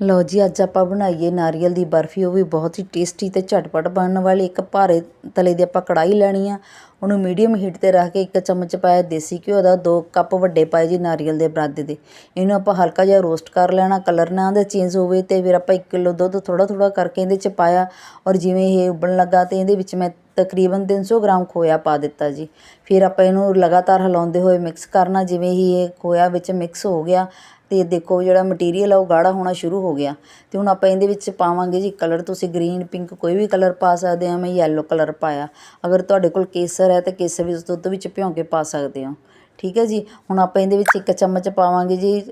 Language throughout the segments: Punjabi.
ਲਓ ਜੀ, ਅੱਜ ਆਪਾਂ ਬਣਾਈਏ ਨਾਰੀਅਲ ਦੀ ਬਰਫੀ। ਉਹ ਵੀ ਬਹੁਤ ਹੀ ਟੇਸਟੀ ਤੇ ਝਟਪਟ ਬਣਨ ਵਾਲੀ, ਇੱਕ ਭਾਰੇ ਤਲੇ ਦੀ ਆਪਾਂ ਕੜਾਈ ਲੈਣੀ ਆ। ਉਹਨੂੰ ਮੀਡੀਅਮ ਹੀਟ ਤੇ ਰੱਖ ਕੇ ਇੱਕ ਚਮਚ ਪਾਇਆ ਦੇਸੀ ਘਿਓ ਦਾ 2 ਕੱਪ ਵੱਡੇ ਪਾਏ ਜੀ ਨਾਰੀਅਲ ਦੇ ਬਰਾਦੇ ਦੇ। ਇਹਨੂੰ ਆਪਾਂ ਹਲਕਾ ਜਿਹਾ ਰੋਸਟ ਕਰ ਲੈਣਾ ਕਲਰ ਨਾ ਉਹਦਾ ਚੇਂਜ ਹੋਵੇ ਤੇ ਫਿਰ ਆਪਾਂ 1 ਕਿਲੋ ਦੁੱਧ ਥੋੜਾ ਥੋੜਾ ਕਰਕੇ ਇਹਦੇ ਚ ਪਾਇਆ। ਔਰ ਜਿਵੇਂ ਇਹ ਉਬਲਣ ਲੱਗਾ ਤੇ ਇਹਦੇ ਵਿੱਚ ਮੈਂ ਤਕਰੀਬਨ 300 ਗ੍ਰਾਮ ਖੋਇਆ ਪਾ ਦਿੱਤਾ ਜੀ। ਫਿਰ ਆਪਾਂ ਇਹਨੂੰ ਲਗਾਤਾਰ ਹਿਲਾਉਂਦੇ ਹੋਏ ਮਿਕਸ ਕਰਨਾ, ਜਿਵੇਂ ਹੀ ਇਹ ਖੋਇਆ ਵਿੱਚ ਮਿਕਸ ਹੋ ਗਿਆ ਅਤੇ ਦੇਖੋ ਜਿਹੜਾ ਮਟੀਰੀਅਲ ਆ ਉਹ ਗਾੜਾ ਹੋਣਾ ਸ਼ੁਰੂ ਹੋ ਗਿਆ। ਅਤੇ ਹੁਣ ਆਪਾਂ ਇਹਦੇ ਵਿੱਚ ਪਾਵਾਂਗੇ ਜੀ ਕਲਰ ਤੁਸੀਂ ਗ੍ਰੀਨ ਪਿੰਕ ਕੋਈ ਵੀ ਕਲਰ ਪਾ ਸਕਦੇ ਆ, ਮੈਂ ਯੈਲੋ ਕਲਰ ਪਾਇਆ। ਅਗਰ ਤੁਹਾਡੇ ਕੋਲ ਕੇਸਰ ਹੈ ਤਾਂ ਕੇਸਰ ਵੀ ਦੁੱਧ ਵਿੱਚ ਭਿਉਂ ਕੇ ਪਾ ਸਕਦੇ ਹੋ। ਠੀਕ ਹੈ ਜੀ? ਹੁਣ ਆਪਾਂ ਇਹਦੇ ਵਿੱਚ ਇੱਕ ਚਮਚ ਪਾਵਾਂਗੇ ਜੀ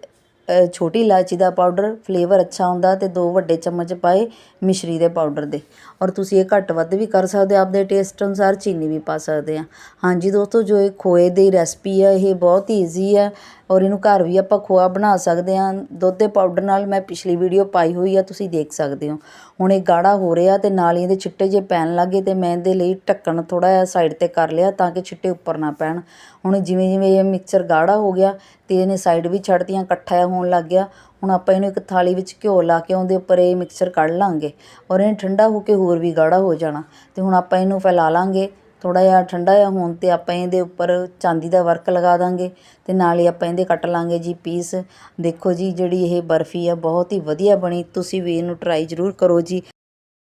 ਛੋਟੀ ਇਲਾਇਚੀ ਦਾ ਪਾਊਡਰ ਫਲੇਵਰ ਅੱਛਾ ਹੁੰਦਾ ਤੇ ਦੋ ਵੱਡੇ ਚਮਚ ਪਾਏ ਮਿਸ਼ਰੀ ਦੇ ਪਾਊਡਰ ਦੇ। ਔਰ ਤੁਸੀਂ ਇਹ ਘੱਟ ਵੱਧ ਵੀ ਕਰ ਸਕਦੇ ਹੋ, ਆਪਦੇ ਟੇਸਟ ਅਨੁਸਾਰ ਚੀਨੀ ਵੀ ਪਾ ਸਕਦੇ ਆ। ਹਾਂਜੀ ਦੋਸਤੋ, ਜੋ ਇਹ ਖੋਏ ਦੀ ਰੈਸਪੀ ਆ, ਇਹ ਬਹੁਤ ਈਜ਼ੀ ਆ। ਔਰ ਇਹਨੂੰ ਘਰ ਵੀ ਆਪਾਂ ਖੋਆ ਬਣਾ ਸਕਦੇ ਹਾਂ। ਦੁੱਧ ਦੇ ਪਾਊਡਰ ਨਾਲ ਮੈਂ ਪਿਛਲੀ ਵੀਡੀਓ ਪਾਈ ਹੋਈ ਆ, ਤੁਸੀਂ ਦੇਖ ਸਕਦੇ ਹੋ। ਹੁਣ ਇਹ ਗਾੜਾ ਹੋ ਰਿਹਾ ਤੇ ਨਾਲ ਹੀ ਇਹਦੇ ਛਿੱਟੇ ਜੇ ਪੈਣ ਲੱਗੇ ਤੇ ਮੈਂ ਇਹਦੇ ਲਈ ਢੱਕਣ ਥੋੜਾ ਜਿਹਾ ਸਾਈਡ ਤੇ ਕਰ ਲਿਆ ਤਾਂ ਕਿ ਛਿੱਟੇ ਉੱਪਰ ਨਾ ਪੈਣ। ਹੁਣ ਜਿਵੇਂ ਜਿਵੇਂ ਇਹ ਮਿਕਸਚਰ ਗਾੜਾ ਹੋ ਗਿਆ ਤੇ ਇਹਨੇ ਸਾਈਡ ਵੀ ਛੱਡਤੀਆਂ, ਇਕੱਠਾ ਹੋਣ ਲੱਗ ਗਿਆ। ਹੁਣ ਆਪਾਂ ਇਹਨੂੰ ਇੱਕ ਥਾਲੀ ਵਿੱਚ ਘਿਓ ਲਾ ਕੇ ਉਹਦੇ ਉੱਪਰ ਇਹ ਮਿਕਸਚਰ ਕੱਢ ਲਾਂਗੇ ਔਰ ਇਹ ਠੰਡਾ ਹੋ ਕੇ ਹੋਰ ਵੀ ਗਾੜਾ ਹੋ ਜਾਣਾ। ਤੇ ਹੁਣ ਆਪਾਂ ਇਹਨੂੰ ਫੈਲਾ ਲਾਂਗੇ। ਥੋੜਾ ਜਿਹਾ ਠੰਡਾ ਜਿਹਾ ਹੋਣ ਤੇ ਆਪਾਂ ਇਹਦੇ ਉੱਪਰ ਚਾਂਦੀ ਦਾ ਵਰਕ ਲਗਾ ਦਾਂਗੇ ਤੇ ਨਾਲ ਹੀ ਆਪਾਂ ਇਹਦੇ ਕੱਟ ਲਾਂਗੇ ਜੀ ਪੀਸ। ਦੇਖੋ ਜੀ, ਜਿਹੜੀ ਇਹ ਬਰਫੀ ਆ, ਬਹੁਤ ਹੀ ਵਧੀਆ ਬਣੀ। ਤੁਸੀਂ ਵੀ ਇਹਨੂੰ ਟਰਾਈ ਜ਼ਰੂਰ ਕਰੋ ਜੀ।